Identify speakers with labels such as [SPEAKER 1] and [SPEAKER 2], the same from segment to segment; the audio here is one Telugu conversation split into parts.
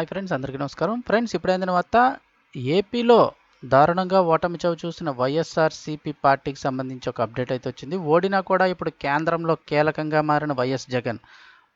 [SPEAKER 1] హాయ్ ఫ్రెండ్స్ అందరికీ నమస్కారం. ఫ్రెండ్స్ ఇప్పుడైన తర్వాత ఏపీలో దారుణంగా ఓటమి చవి చూసిన వైఎస్ఆర్సీపీ పార్టీకి సంబంధించి ఒక అప్డేట్ అయితే వచ్చింది. ఓడినా కూడా ఇప్పుడు కేంద్రంలో కీలకంగా మారిన వైఎస్ జగన్.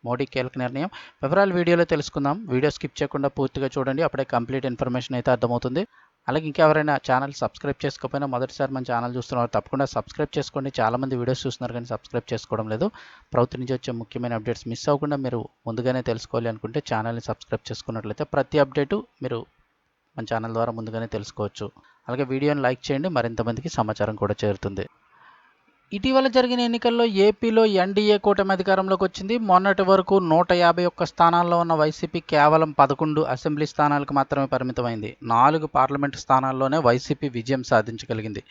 [SPEAKER 1] మోడీ కీలక నిర్ణయం. వివరాలు వీడియోలో తెలుసుకుందాం. వీడియో స్కిప్ చేయకుండా పూర్తిగా చూడండి. అప్పుడే కంప్లీట్ ఇన్ఫర్మేషన్ అయితే అర్థమవుతుంది. అలాగే ఇంకెవరైనా ఛానల్ సబ్స్క్రైబ్ చేసుకోకపోయినా మొదటిసారి మన ఛానల్ చూస్తున్నారు తప్పకుండా సబ్స్క్రైబ్ చేసుకోండి. చాలామంది వీడియోస్ చూస్తున్నారు కానీ సబ్స్క్రైబ్ చేసుకోవడం లేదు. ప్రభుత్వం నుంచి వచ్చే ముఖ్యమైన అప్డేట్స్ మిస్ అవ్వకుండా మీరు ముందుగానే తెలుసుకోవాలి అనుకుంటే ఛానల్ని సబ్స్క్రైబ్ చేసుకున్నట్లయితే ప్రతి అప్డేటు మీరు మన ఛానల్ ద్వారా ముందుగానే తెలుసుకోవచ్చు. అలాగే వీడియోని లైక్ చేయండి. మరింతమందికి సమాచారం కూడా చేరుతుంది. ఇటీవల జరిగిన ఎన్నికల్లో ఏపీలో ఎన్డీఏ కూటమి అధికారంలోకి వచ్చింది. మొన్నటి వరకు నూట యాభై ఒక్క స్థానాల్లో ఉన్న వైసీపీ కేవలం పదకొండు అసెంబ్లీ స్థానాలకు మాత్రమే పరిమితమైంది. నాలుగు పార్లమెంటు స్థానాల్లోనే వైసీపీ విజయం సాధించగలిగింది.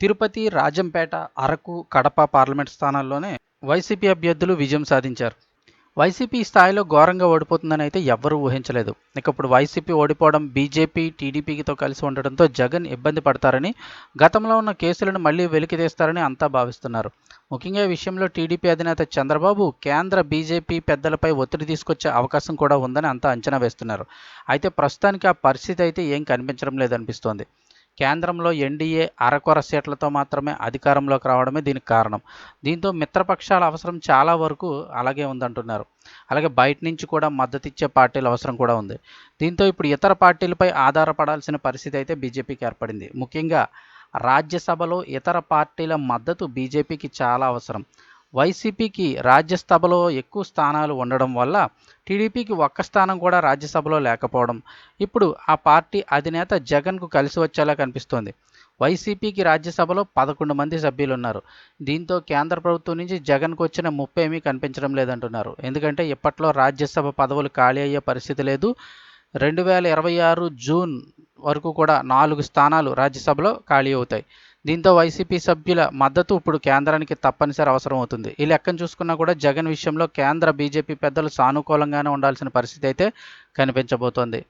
[SPEAKER 1] తిరుపతి రాజంపేట అరకు కడప పార్లమెంట్ స్థానాల్లోనే వైసీపీ అభ్యర్థులు విజయం సాధించారు. వైసీపీ స్థాయిలో ఘోరంగా ఓడిపోతుందని అయితే ఎవ్వరూ ఊహించలేదు. ఇక ఇప్పుడు వైసీపీ ఓడిపోవడం బీజేపీ టీడీపీతో కలిసి ఉండడంతో జగన్ ఇబ్బంది పడతారని గతంలో ఉన్న కేసులను మళ్ళీ వెలికితీస్తారని అంతా భావిస్తున్నారు. ముఖ్యంగా ఈ విషయంలో టీడీపీ అధినేత చంద్రబాబు కేంద్ర బీజేపీ పెద్దలపై ఒత్తిడి తీసుకొచ్చే అవకాశం కూడా ఉందని అంతా అంచనా వేస్తున్నారు. అయితే ప్రస్తుతానికి ఆ పరిస్థితి అయితే ఏం కనిపించడం లేదనిపిస్తోంది. కేంద్రంలో ఎన్డీఏ అరకొర సీట్లతో మాత్రమే అధికారంలోకి రావడమే దీనికి కారణం. దీంతో మిత్రపక్షాల అవసరం చాలా వరకు అలాగే ఉందంటున్నారు. అలాగే బయట నుంచి కూడా మద్దతు ఇచ్చే పార్టీల అవసరం కూడా ఉంది. దీంతో ఇప్పుడు ఇతర పార్టీలపై ఆధారపడాల్సిన పరిస్థితి అయితే బీజేపీకి ఏర్పడింది. ముఖ్యంగా రాజ్యసభలో ఇతర పార్టీల మద్దతు బీజేపీకి చాలా అవసరం. వైసీపీకి రాజ్యసభలో ఎక్కువ స్థానాలు ఉండడం వల్ల టీడీపీకి ఒక్క స్థానం కూడా రాజ్యసభలో లేకపోవడం. ఇప్పుడు ఆ పార్టీ అధినేత జగన్కు కలిసి వచ్చేలా కనిపిస్తోంది. వైసీపీకి రాజ్యసభలో పదకొండు మంది సభ్యులు ఉన్నారు దీంతో కేంద్ర ప్రభుత్వం నుంచి జగన్కు వచ్చిన ముప్పై ఏమీ కనిపించడం లేదంటున్నారు. ఎందుకంటే ఇప్పట్లో రాజ్యసభ పదవులు ఖాళీ అయ్యే పరిస్థితి లేదు. రెండు వేల ఇరవై ఆరు జూన్ వరకు కూడా నాలుగు స్థానాలు రాజ్యసభలో ఖాళీ అవుతాయి. దీంతో వైసీపీ సభ్యుల మద్దతు ఇప్పుడు కేంద్రానికి తప్పనిసరి అవసరం అవుతుంది. ఈ లెక్కను చూసుకున్నా కూడా జగన్ విషయంలో కేంద్ర బీజేపీ పెద్దలు సానుకూలంగానే ఉండాల్సిన పరిస్థితి అయితే కనిపించబోతోంది.